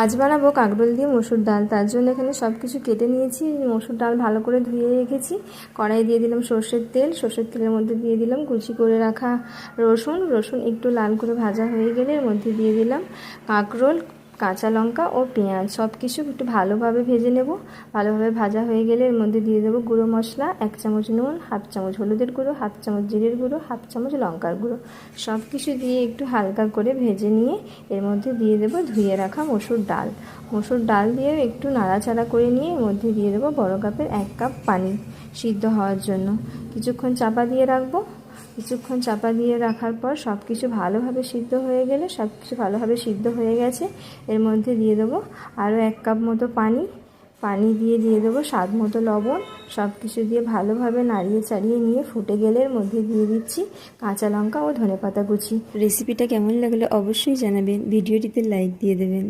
আজ বানাবো কাকরোল দিয়ে মসুর ডাল। তার জন্য এখানে সব কিছু কেটে নিয়েছি। মসুর ডাল ভালো করে ধুয়ে রেখেছি। কড়াই দিয়ে দিলাম সর্ষের তেল। সর্ষের তেলের মধ্যে দিয়ে দিলাম কুচি করে রাখা রসুন। রসুন একটু লাল করে ভাজা হয়ে গেলে এর মধ্যে দিয়ে দিলাম কাঁকরোল। কাঁচা লঙ্কা ও পেঁয়াজ সব কিছু একটু ভালোভাবে ভেজে নেব। ভালোভাবে ভাজা হয়ে গেলে এর মধ্যে দিয়ে দেবো গুঁড়ো মশলা, এক চামচ নুন, হাফ চামচ হলুদের গুঁড়ো, হাফ চামচ জিরের গুঁড়ো, হাফ চামচ লঙ্কার গুঁড়ো। সব কিছু দিয়ে একটু হালকা করে ভেজে নিয়ে এর মধ্যে দিয়ে দেবো ধুয়ে রাখা মসুর ডাল। মসুর ডাল দিয়ে একটু নাড়াচাড়া করে নিয়ে এর মধ্যে দিয়ে দেবো বড় কাপের এক কাপ পানি সিদ্ধ হওয়ার জন্য। কিছুক্ষণ চাপা দিয়ে রাখব। কিছুক্ষণ চাপা দিয়ে রাখার পর সব কিছু ভালোভাবে সিদ্ধ হয়ে গেলে সব কিছু ভালোভাবে সিদ্ধ হয়ে গেছে। এর মধ্যে দিয়ে দেবো আরও এক কাপ মতো পানি। পানি দিয়ে দিয়ে দেবো স্বাদ মতো লবণ। সব কিছু দিয়ে ভালোভাবে নাড়িয়ে চাড়িয়ে নিয়ে ফুটে গেলে এর মধ্যে দিয়ে দিচ্ছি কাঁচা লঙ্কা ও ধনেপাতা কুচি। রেসিপিটা কেমন লাগল অবশ্যই জানাবেন। ভিডিওটিতে লাইক দিয়ে দেবেন।